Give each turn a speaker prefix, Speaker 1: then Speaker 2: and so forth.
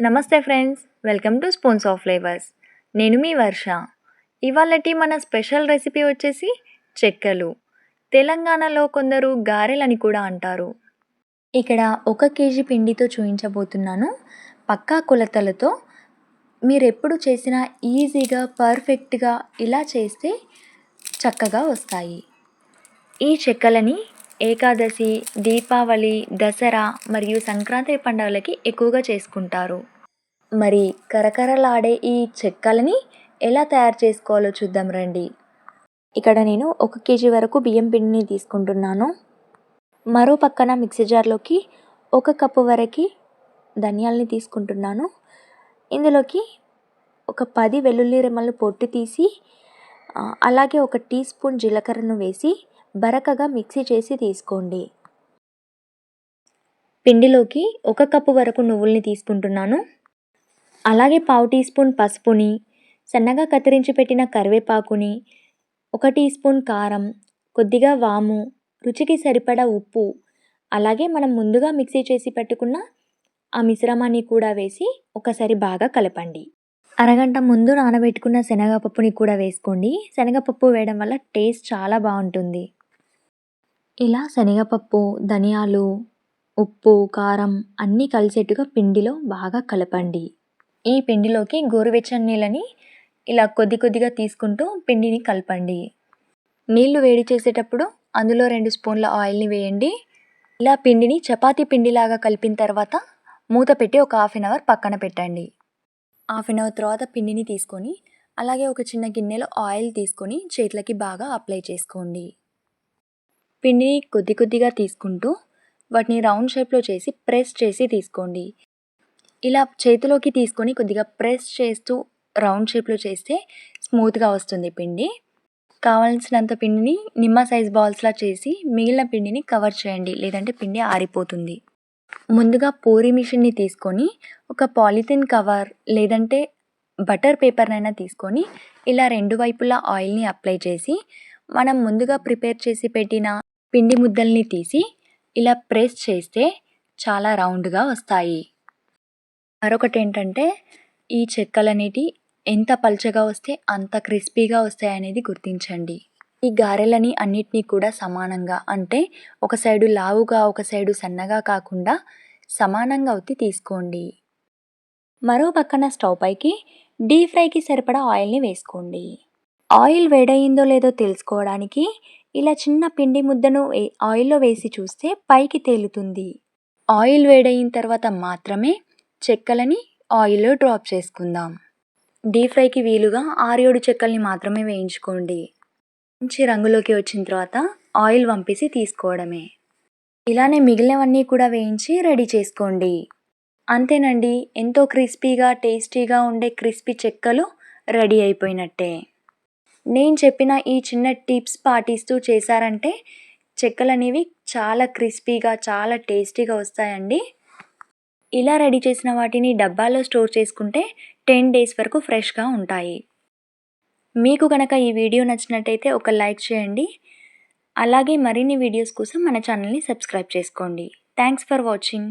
Speaker 1: నమస్తే friends welcome to spoons of flavours. నేను మీ వర్ష. ఇవాళటి మన స్పెషల్ రెసిపీ వచ్చేసి చెక్కలు. తెలంగాణలో కొందరు గారెలని కూడా అంటారు. ఇక్కడ ఒక కేజీ పిండితో చూపించబోతున్నాను పక్కా కొలతలతో మీరు ఎప్పుడు చేసినా ఈజీగా పర్ఫెక్ట్గా ఇలా చేస్తే చక్కగా వస్తాయి. ఈ చెక్కలని ఏకాదశి దీపావళి దసరా మరియు సంక్రాంతి పండుగలకి ఎక్కువగా చేసుకుంటారు. మరి కరకరలాడే ఈ చెక్కలని ఎలా తయారు చేసుకోవాలో చూద్దాం రండి. ఇక్కడ నేను ఒక కేజీ వరకు బియ్యం పిండిని తీసుకుంటున్నాను. మరో పక్కన మిక్సీ జార్లోకి ఒక కప్పు వరకు ధనియాలని తీసుకుంటున్నాను. ఇందులోకి ఒక పది వెల్లుల్లి రెమ్మలు పొట్టు తీసి అలాగే ఒక టీ స్పూన్ జీలకర్రను వేసి బరకగా మిక్సీ చేసి తీసుకోండి. పిండిలోకి ఒక కప్పు వరకు నువ్వుల్ని తీసుకుంటున్నాను. అలాగే పావు టీ స్పూన్ పసుపుని సన్నగా కత్తిరించి పెట్టిన కరివేపాకుని ఒక టీ స్పూన్ కారం కొద్దిగా వాము రుచికి సరిపడా ఉప్పు అలాగే మనం ముందుగా మిక్సీ చేసి పెట్టుకున్న ఆ మిశ్రమాన్ని కూడా వేసి ఒకసారి బాగా కలపండి. అరగంట ముందు నానబెట్టుకున్న శనగపప్పుని కూడా వేసుకోండి. శనగపప్పు వేయడం వల్ల టేస్ట్ చాలా బాగుంటుంది. ఇలా శనగపప్పు ధనియాలు ఉప్పు కారం అన్నీ కలిసేట్టుగా పిండిలో బాగా కలపండి. ఈ పిండిలోకి గోరువెచ్చని నీళ్ళని ఇలా కొద్ది కొద్దిగా తీసుకుంటూ పిండిని కలపండి. నీళ్ళు వేడి చేసేటప్పుడు అందులో రెండు స్పూన్ల ఆయిల్ని వేయండి. ఇలా పిండిని చపాతీ పిండిలాగా కలిపిన తర్వాత మూత పెట్టి ఒక హాఫ్ అన్ అవర్ పక్కన పెట్టండి. హాఫ్ అన్ అవర్ తర్వాత పిండిని తీసుకొని అలాగే ఒక చిన్న గిన్నెలో ఆయిల్ తీసుకొని చేతులకి బాగా అప్లై చేసుకోండి. పిండిని కొద్ది కొద్దిగా తీసుకుంటూ వాటిని రౌండ్ షేప్లో చేసి ప్రెస్ చేసి తీసుకోండి. ఇలా చేతిలోకి తీసుకొని కొద్దిగా ప్రెస్ చేస్తూ రౌండ్ షేప్లో చేస్తే స్మూత్గా వస్తుంది పిండి. కావాల్సినంత పిండిని నిమ్మ సైజ్ బాల్స్లా చేసి మిగిలిన పిండిని కవర్ చేయండి లేదంటే పిండి ఆరిపోతుంది. ముందుగా పూరి మిషన్ని తీసుకొని ఒక పాలిథిన్ కవర్ లేదంటే బటర్ పేపర్నైనా తీసుకొని ఇలా రెండు వైపులా ఆయిల్ని అప్లై చేసి మనం ముందుగా ప్రిపేర్ చేసి పెట్టిన పిండి ముద్దల్ని తీసి ఇలా ప్రెస్ చేస్తే చాలా రౌండ్గా వస్తాయి. మరొకటి ఏంటంటే ఈ చెక్కలనేటి ఎంత పల్చగా వస్తే అంత క్రిస్పీగా వస్తాయి అనేది గుర్తించండి. ఈ గారెలని అన్నిటినీ కూడా సమానంగా అంటే ఒక సైడు లావుగా ఒక సైడు సన్నగా కాకుండా సమానంగా ఉత్తి తీసుకోండి. మరో పక్కన స్టవ్ పైకి డీప్ ఫ్రైకి సరిపడా ఆయిల్ని వేసుకోండి. ఆయిల్ వేడయిందో లేదో తెలుసుకోవడానికి ఇలా చిన్న పిండి ముద్దను ఆయిల్లో వేసి చూస్తే పైకి తేలుతుంది. ఆయిల్ వేడయిన తర్వాత మాత్రమే చెక్కలని ఆయిల్లో డ్రాప్ చేసుకుందాం. డీప్ ఫ్రైకి వీలుగా ఆరేడు చెక్కల్ని మాత్రమే వేయించుకోండి. మంచి రంగులోకి వచ్చిన తర్వాత ఆయిల్ వంపేసి తీసుకోవడమే. ఇలానే మిగిలినవన్నీ కూడా వేయించి రెడీ చేసుకోండి. అంతేనండి ఎంతో క్రిస్పీగా టేస్టీగా ఉండే క్రిస్పీ చెక్కలు రెడీ అయిపోయినట్టే. నేను చెప్పిన ఈ చిన్న టిప్స్ పాటిస్తూ చేశారంటే చెక్కలు అనేవి చాలా క్రిస్పీగా చాలా టేస్టీగా వస్తాయండి. ఇలా రెడీ చేసిన వాటిని డబ్బాలో స్టోర్ చేసుకుంటే టెన్ డేస్ వరకు ఫ్రెష్గా ఉంటాయి. మీకు కనుక ఈ వీడియో నచ్చినట్టయితే ఒక లైక్ చేయండి. అలాగే మరిన్ని వీడియోస్ కోసం మన ఛానల్ని సబ్స్క్రైబ్ చేసుకోండి. Thanks for watching.